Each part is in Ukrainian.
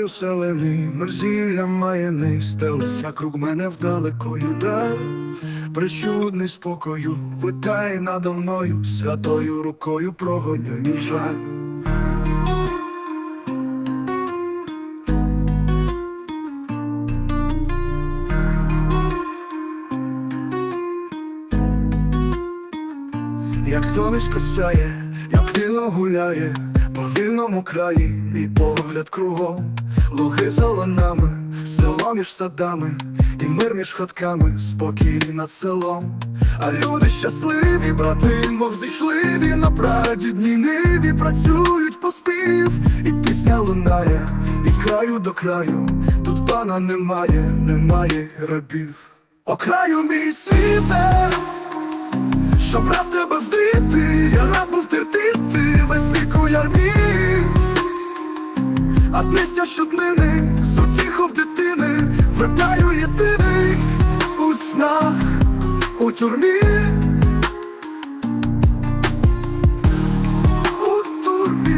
чаю селений, мерзілля маяний, стелися круг мене вдалекою даль. Причудний спокою, витай надо мною, святою рукою прогоняй мій жаль. Як сонечко сяє, як вільно гуляє, вільному краї мій погляд кругом, луги за ланами, село між садами, і мир між хатками, спокій над селом. А люди щасливі, брати, мов зійшливі на прадідній ниві працюють поспів, і пісня лунає від краю до краю. Тут пана немає, немає рабів. О краю мій світе, щоб раз тебе вздріти, А щоднини, з утіху дитини, вертаю єдиний у снах, у тюрмі. У турбі,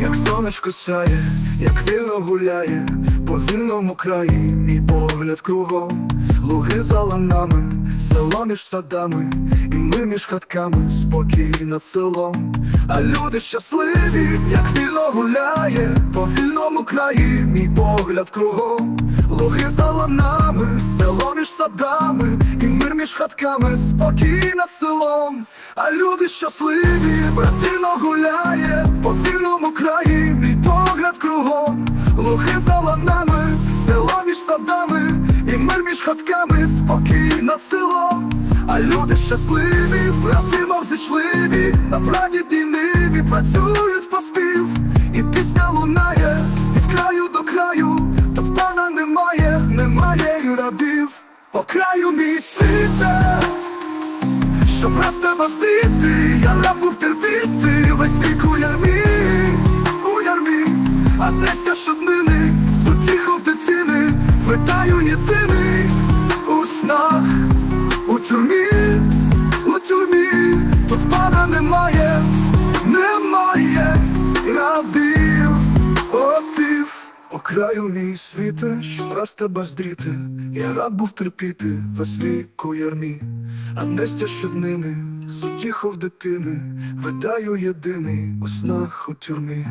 як сонечко сяє, як вільно гуляє, по вільному краї мій погляд кругом, луги за ланами, село між садами, і ми між хатками, спокій над селом. А люди щасливі, як вільно гуляє, по вільному краї мій погляд кругом, луги за ланами, село між садами, і мир між хатками, спокій над селом. А люди щасливі, братино гуляє, по вільному краї мій погляд кругом, луги за ланами, село між садами, і мир між хатками, спокій над селом. А люди щасливі, брати мов зичливі, на прадідній ниві працюють поспів, і пісня лунає від краю до краю, та пана немає, немає і рабів, по краю мій світе. Щоб раз тебе зустріти, я раб був терпіти. Весь вік у ярмі, у ярмі, а днестя краю мій світе, що раз тебе здріти, я рад був терпіти весь вік у ярмі, а нестя щоднини, з утіху дитини, видаю єдиний у снах у тюрмі.